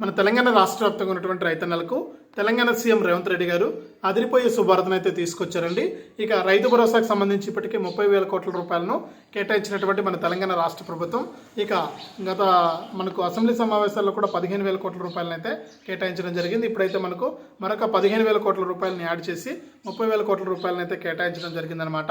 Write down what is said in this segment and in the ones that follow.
మన తెలంగాణ రాష్ట్ర వ్యాప్తంగా ఉన్నటువంటి రైతన్నలకు తెలంగాణ సీఎం రేవంత్ రెడ్డి గారు అదిరిపోయే శుభార్తను అయితే తీసుకొచ్చారండి. ఇక రైతు భరోసాకు సంబంధించి ఇప్పటికే ముప్పై వేల కోట్ల రూపాయలను కేటాయించినటువంటి మన తెలంగాణ రాష్ట్ర ప్రభుత్వం ఇక గత మనకు అసెంబ్లీ సమావేశాల్లో కూడా పదిహేను వేల కోట్ల రూపాయలను అయితే కేటాయించడం జరిగింది. ఇప్పుడైతే మనకు మరొక పదిహేను వేల కోట్ల రూపాయలను యాడ్ చేసి ముప్పై వేల కోట్ల రూపాయలను అయితే కేటాయించడం జరిగిందనమాట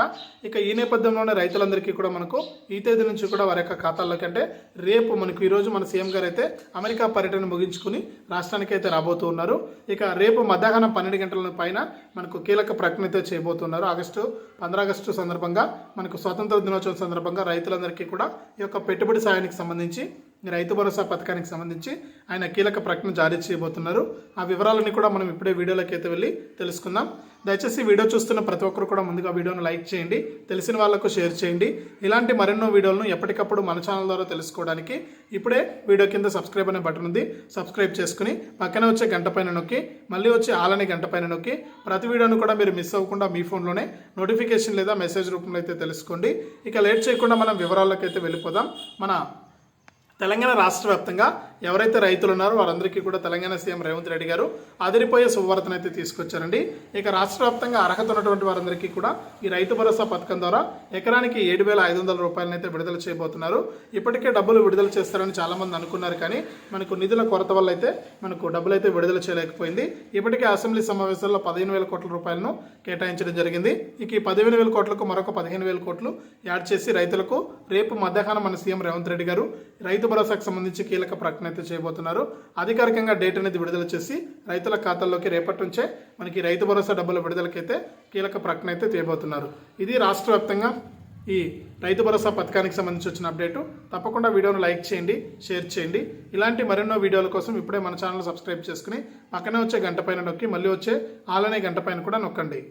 ఇక ఈ నేపథ్యంలోనే రైతులందరికీ కూడా మనకు ఈ తేదీ నుంచి కూడా వారి యొక్క ఖాతాల్లోకి అంటే రేపు మనకు ఈరోజు మన సీఎం గారు అయితే అమెరికా పర్యటన ముగించు తీసుకుని రాష్ట్రానికి అయితే రాబోతూ ఉన్నారు. ఇక రేపు మధ్యాహ్నం పన్నెండు గంటల పైన మనకు కీలక ప్రకటన అయితే చేయబోతున్నారు. ఆగస్టు పంద్ర ఆగస్టు సందర్భంగా మనకు స్వాతంత్ర దినోత్సవం సందర్భంగా రైతులందరికీ కూడా ఈ యొక్క పెట్టుబడి సాయానికి సంబంధించి రైతు భరోసా పథకానికి సంబంధించి ఆయన కీలక ప్రకటన జారీ చేయబోతున్నారు. ఆ వివరాలన్నీ కూడా మనం ఇప్పుడే వీడియోలోకి అయితే వెళ్ళి తెలుసుకుందాం. దయచేసి వీడియో చూస్తున్న ప్రతి ఒక్కరు కూడా ముందుగా వీడియోను లైక్ చేయండి తెలిసిన వాళ్ళకు షేర్ చేయండి. ఇలాంటి మరెన్నో వీడియోలను ఎప్పటికప్పుడు మన ఛానల్ ద్వారా తెలుసుకోవడానికి ఇప్పుడే వీడియో కింద సబ్స్క్రైబ్ అనే బటన్ ఉంది. సబ్స్క్రైబ్ చేసుకుని పక్కన వచ్చే గంట పైన నొక్కి మళ్ళీ వచ్చే ఆలని గంట పైన నొక్కి ప్రతి వీడియోను కూడా మీరు మిస్ అవ్వకుండా మీ ఫోన్లోనే నోటిఫికేషన్ లేదా మెసేజ్ రూపంలో అయితే తెలుసుకోండి. ఇక లేట్ చేయకుండా మనం వివరాల్లోకి అయితే వెళ్ళిపోదాం. మన తెలంగాణ రాష్ట్ర వ్యాప్తంగా ఎవరైతే రైతులు ఉన్నారో వారందరికీ కూడా తెలంగాణ సీఎం రేవంత్ రెడ్డి గారు అదిరిపోయే శుభవార్తను అయితే తీసుకొచ్చారండి. ఇక రాష్ట్ర వ్యాప్తంగా అర్హత ఉన్నటువంటి వారందరికీ కూడా ఈ రైతు భరోసా పథకం ద్వారా ఎకరానికి ఏడు వేల ఐదు వందల రూపాయలను అయితే విడుదల చేయబోతున్నారు. ఇప్పటికే డబ్బులు విడుదల చేస్తారని చాలామంది అనుకున్నారు కానీ మనకు నిధుల కొరత వల్ల అయితే మనకు డబ్బులు అయితే విడుదల చేయలేకపోయింది. ఇప్పటికే అసెంబ్లీ సమావేశాల్లో పదిహేను వేల కోట్ల రూపాయలను కేటాయించడం జరిగింది. ఇక ఈ పదిహేను వేల కోట్లకు మరొక పదిహేను వేల కోట్లు యాడ్ చేసి రైతులకు రేపు మధ్యాహ్నం మన సీఎం రేవంత్ రెడ్డి గారు రైతు భరోసాకు సంబంధించి కీలక ప్రకటన అయితే చేయబోతున్నారు. అధికారికంగా డేట్ అనేది విడుదల చేసి రైతుల ఖాతాల్లోకి రేపటి నుంచే మనకి రైతు భరోసా డబ్బుల విడుదలకైతే కీలక ప్రకటన అయితే చేయబోతున్నారు ఇది రాష్ట్ర వ్యాప్తంగా ఈ రైతు భరోసా పథకానికి సంబంధించి వచ్చిన అప్డేటు తప్పకుండా వీడియోను లైక్ చేయండి షేర్ చేయండి. ఇలాంటి మరెన్నో వీడియోల కోసం ఇప్పుడే మన ఛానల్ సబ్స్క్రైబ్ చేసుకుని పక్కనే వచ్చే గంట పైన నొక్కి మళ్ళీ వచ్చే ఆలనే గంట పైన కూడా నొక్కండి.